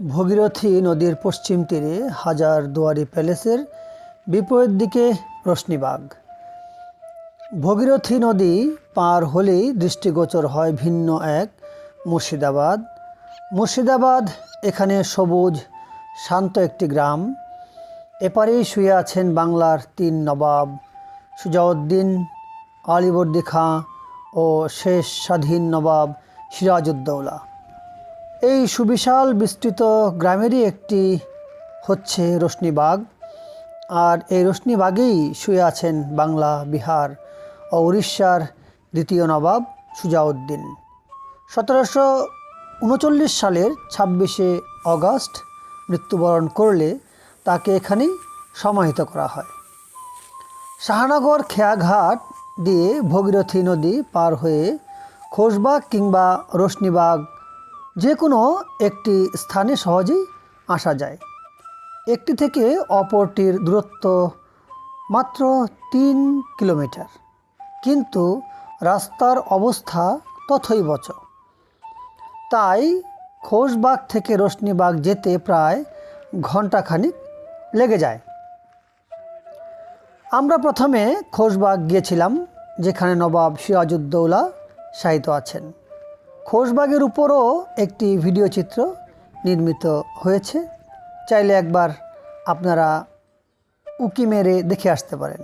ভগীরথী নদীর পশ্চিম তীরে হাজার দুয়ারি প্যালেসের বিপরীত দিকে রশ্মিবাগ। ভগীরথী নদী পার হলেই দৃষ্টিগোচর হয় ভিন্ন এক মুর্শিদাবাদ। মুর্শিদাবাদ এখানে সবুজ, শান্ত একটি গ্রাম। এপারেই শুয়ে আছেন বাংলার তিন নবাব, সুজাউদ্দিন, আলিবর্দি খাঁ ও শেষ স্বাধীন নবাব সিরাজউদ্দৌলা। এই সুবিশাল বিস্তৃত গ্রামেরই একটি হচ্ছে রোশনীবাগ আর এই রোশনীবাগেই শুয়ে আছেন বাংলা, বিহার ও উড়িষ্যার দ্বিতীয় নবাব সুজাউদ্দিন। সতেরোশো উনচল্লিশ সালের ছাব্বিশে অগস্ট মৃত্যুবরণ করলে তাকে এখানেই সমাহিত করা হয়। শাহনগর খেয়াঘাট দিয়ে ভগীরথী নদী পার হয়ে খোশবাগ কিংবা রোশনীবাগ যে কোনো একটি স্থানে সহজেই আসা যায়। একটি থেকে অপরটির দূরত্ব মাত্র তিন কিলোমিটার। কিন্তু রাস্তার অবস্থা তথৈবচ তাই খোশবাগ থেকে রোশনীবাগ যেতে প্রায় ঘন্টাখানিক লেগে যায়। আমরা প্রথমে খোশবাগ গিয়েছিলাম, যেখানে নবাব সিরাজউদ্দৌলা শায়িত আছেন। খোশবাগের উপরও একটি ভিডিও চিত্র নির্মিত হয়েছে। চাইলে একবার আপনারা উকি মেরে দেখে আসতে পারেন।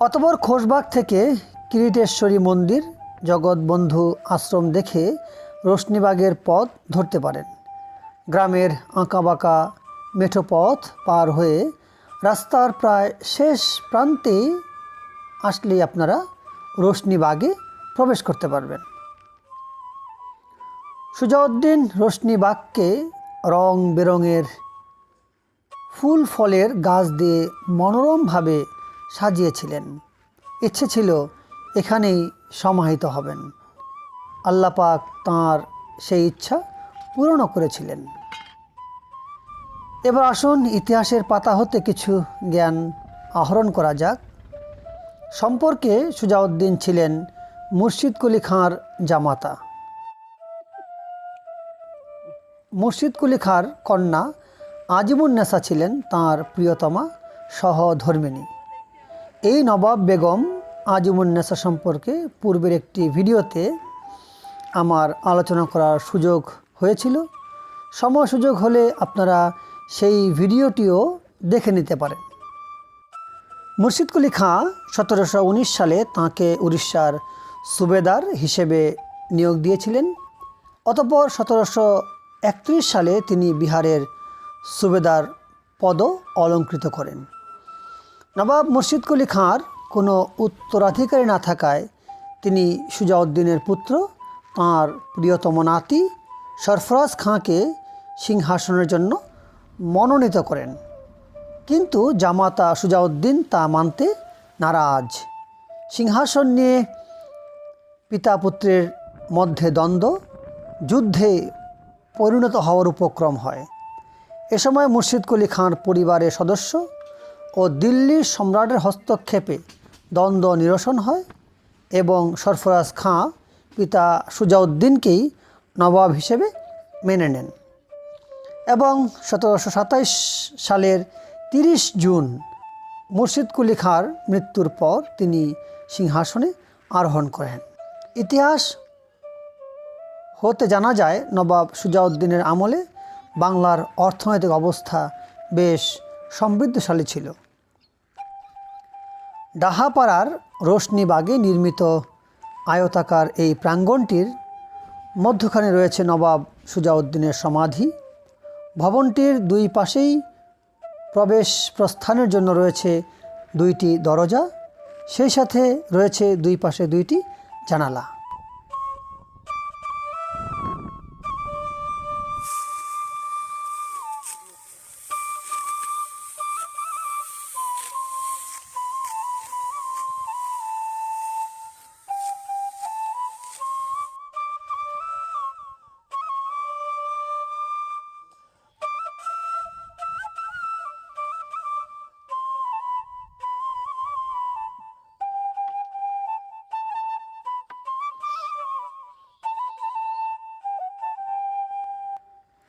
অতপর খোশবাগ থেকে কিরিটেশ্বরী মন্দির, জগৎবন্ধু আশ্রম দেখে রোশনীবাগের পথ ধরতে পারেন। গ্রামের আঁকাবাঁকা মেঠো পথ পার হয়ে রাস্তার প্রায় শেষ প্রান্তে আসলেই আপনারা রোশনীবাগে প্রবেশ করতে পারবেন। সুজাউদ্দিন রোশনীবাগকে রং বেরঙের ফুল ফলের গাছ দিয়ে মনোরমভাবে সাজিয়েছিলেন। ইচ্ছে ছিল এখানেই সমাহিত হবেন। আল্লাপাক তাঁর সেই ইচ্ছা পূরণও করেছিলেন। এবার আসুন ইতিহাসের পাতা হতে কিছু জ্ঞান আহরণ করা যাক। সম্পর্কে সুজাউদ্দিন ছিলেন মুর্শিদ কলি খাঁর জামাতা। মুর্শিদ কুলি খাঁর কন্যা আজিমুন্নেসা ছিলেন তাঁর প্রিয়তমা সহধর্মিণী। এই নবাব বেগম আজিমুন্নেসা সম্পর্কে পূর্বের একটি ভিডিওতে আমার আলোচনা করার সুযোগ হয়েছিল। সময় সুযোগ হলে আপনারা সেই ভিডিওটিও দেখে নিতে পারেন। মুর্শিদ কুলি খাঁ সতেরোশো উনিশ সালে তাঁকে উড়িষ্যার সুবেদার হিসেবে নিয়োগ দিয়েছিলেন। অতপর সতেরোশো একত্রিশ সালে তিনি বিহারের সুবেদার পদ অলঙ্কৃত করেন। নবাব মুর্শিদ কুলি খাঁর কোনো উত্তরাধিকারী না থাকায় তিনি সুজাউদ্দিনের পুত্র, তাঁর প্রিয়তম নাতি সরফরাজ খাঁকে সিংহাসনের জন্য মনোনীত করেন। কিন্তু জামাতা সুজাউদ্দিন তা মানতে নারাজ। সিংহাসন নিয়ে পিতা পুত্রের মধ্যে দ্বন্দ্ব, যুদ্ধে পরিণত হওয়ার উপক্রম হয়। এ সময় মুর্শিদ কুলি খাঁর পরিবারের সদস্য ও দিল্লির সম্রাটের হস্তক্ষেপে দ্বন্দ্ব নিরসন হয় এবং সরফরাজ খাঁ পিতা সুজাউদ্দিনকেই নবাব হিসেবে মেনে নেন এবং সতেরোশো সাতাইশ সালের তিরিশ জুন মুর্শিদ কুলি খাঁর মৃত্যুর পর তিনি সিংহাসনে আরোহণ করেন। ইতিহাস হতে জানা যায়, নবাব সুজাউদ্দিনের আমলে বাংলার অর্থনৈতিক অবস্থা বেশ সমৃদ্ধশালী ছিল। ডাহাপাড়ার রোশনীবাগে নির্মিত আয়তাকার এই প্রাঙ্গণটির মধ্যখানে রয়েছে নবাব সুজাউদ্দিনের সমাধি। ভবনটির দুই পাশেই প্রবেশ প্রস্থানের জন্য রয়েছে দুইটি দরজা, সেই সাথে রয়েছে দুই পাশে দুইটি জানালা।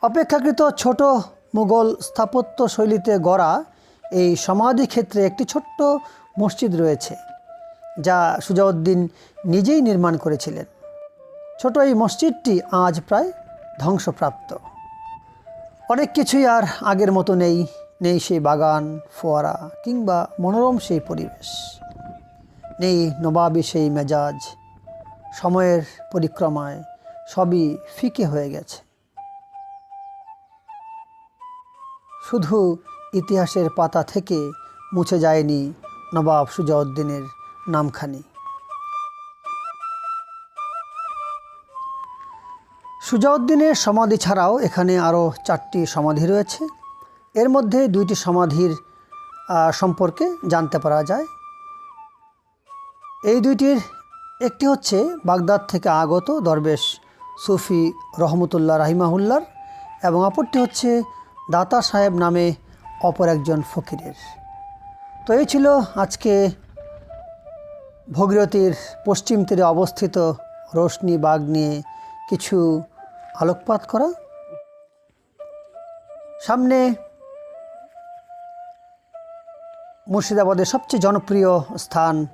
অপেক্ষাকৃত ছোট মুঘল স্থাপত্য শৈলীতে গড়া এই সমাধি ক্ষেত্রে একটি ছোট্ট মসজিদ রয়েছে, যা সুজাউদ্দিন নিজেই নির্মাণ করেছিলেন। ছোট এই মসজিদটি আজ প্রায় ধ্বংসপ্রাপ্ত। অনেক কিছুই আর আগের মতো নেই নেই সেই বাগান, ফোয়ারা কিংবা মনোরম সেই পরিবেশ। নেই নবাবী সেই মেজাজ, সময়ের পরিক্রমায় সবই ফিকে হয়ে গেছে। শুধু ইতিহাসের পাতা থেকে মুছে যায়নি নবাব সুজাউদ্দিনের নামখানি। সুজাউদ্দিনের সমাধি ছাড়াও এখানে আরও চারটি সমাধি রয়েছে। এর মধ্যে দুইটি সমাধির সম্পর্কে জানতে পারা যায়। এই দুইটির একটি হচ্ছে বাগদাদ থেকে আগত দরবেশ সুফি রহমতুল্লাহ রাহিমাহুল্লার এবং অপরটি হচ্ছে দাতা সাহেব নামে অপর একজন ফকিরের। তো এই ছিল আজকে ভগীরথীর পশ্চিম তীরে অবস্থিত রোশনি বাগ নিয়ে কিছু আলোকপাত করা। সামনে মুর্শিদাবাদের সবচেয়ে জনপ্রিয় স্থান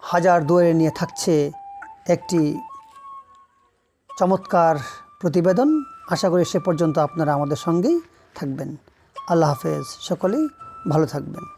হাজার দুয়ারে নিয়ে থাকছে একটি চমৎকার প্রতিবেদন। আশা করি সে পর্যন্ত আপনারা আমাদের সঙ্গেই থাকবেন। আল্লাহ হাফেজ। সকলেই ভালো থাকবেন।